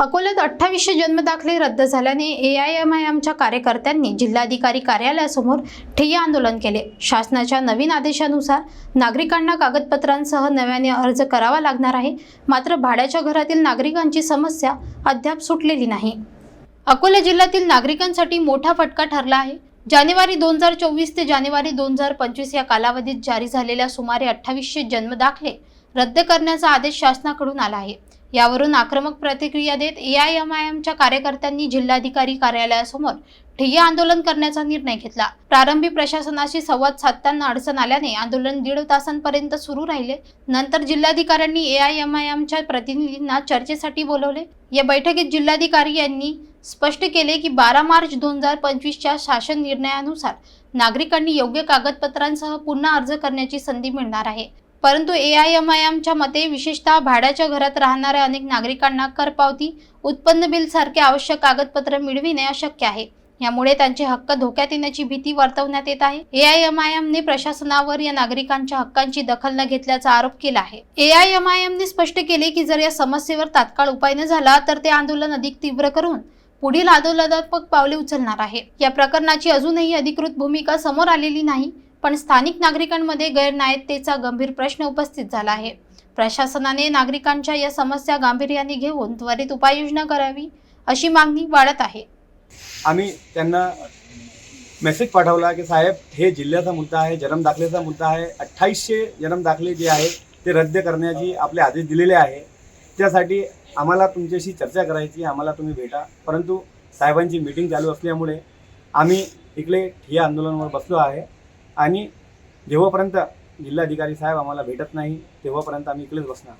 अकोल्यात अठ्ठावीसशे जन्मदाखले रद्द झाल्याने ए आय एम आय एमच्या कार्यकर्त्यांनी जिल्हाधिकारी कार्यालयासमोर ठिय्या आंदोलन केले. शासनाच्या नवीन आदेशानुसार नागरिकांना कागदपत्रांसह नव्याने अर्ज करावा लागणार आहे. मात्र भाड्याच्या घरातील नागरिकांची समस्या अद्याप सुटलेली नाही. अकोला जिल्ह्यातील नागरिकांसाठी मोठा फटका ठरला आहे. जानेवारी दोन हजार चोवीस ते जानेवारी दोन हजार पंचवीस या कालावधीत जारी झालेल्या सुमारे अठ्ठावीसशे जन्मदाखले रद्द करण्याचा आदेश शासनाकडून आला आहे. यावरून आक्रमक प्रतिक्रिया देत ए आय एम आय एमच्या कार्यकर्त्यांनी जिल्हाधिकारी कार्यालयासमोर ठिय्या आंदोलन करण्याचा निर्णय घेतला. प्रारंभी प्रशासनाशी संवाद साधताना अडचण आल्याने आंदोलन दीड तासांपर्यंत सुरू राहिले. नंतर जिल्हाधिकाऱ्यांनी ए आय एम आय एमच्या प्रतिनिधींना चर्चेसाठी बोलवले. या बैठकीत जिल्हाधिकारी यांनी स्पष्ट केले की बारा मार्च दोन हजार पंचवीसच्या शासन निर्णयानुसार नागरिकांनी योग्य कागदपत्रांसह पुन्हा अर्ज करण्याची संधी मिळणार आहे. परंतु ए आय एम आय एमच्या मते विशेषतः भाड्याच्या घरात राहणाऱ्या अनेक नागरिकांना करपावती उत्पन्न बिल सारखे आवश्यक कागदपत्र मिळविणे अशक्य आहे. यामुळे त्यांचे हक्क धोक्यात येण्याची भीती वर्तवण्यात येत आहे. ए आय एम आय एमने प्रशासनावर या नागरिकांच्या हक्कांची दखल न घेतल्याचा आरोप केला आहे. ए आय एम आय एमने स्पष्ट केले की जर या समस्येवर तात्काळ उपाय न झाला तर ते आंदोलन अधिक तीव्र करून पुढील आंदोलनात्मक पावले उचलणार आहे. या प्रकरणाची अजूनही अधिकृत भूमिका समोर आलेली नाही. पण स्थानिक नागरिकांमध्ये गैरनायकतेचा गंभीर प्रश्न उपस्थित झाला आहे. प्रशासनाने नागरिकांच्या या समस्या गांभीर्याने घेऊन त्वरित उपाययोजना करावी अशी मागणी वाढत आहे. आम्ही त्यांना मेसेज पाठवला की साहेब हे जिल्ह्याचा मुद्दा आहे जन्मदाखल्याचा मुद्दा आहे अठ्ठावीसशे जन्मदाखले जे आहेत ते रद्द करण्याची आपले आदेश दिलेले आहे. त्यासाठी आम्हाला तुमच्याशी चर्चा करायची आम्हाला तुम्ही भेटा. परंतु साहेबांची मीटिंग चालू असल्यामुळे आम्ही इकडे ठिय्या आंदोलनावर बसलो आहे. आणि जेव्हापर्यंत जिल्हाधिकारी साहेब आम्हाला भेटत नाही तेव्हापर्यंत आम्ही इकडेच बसणार.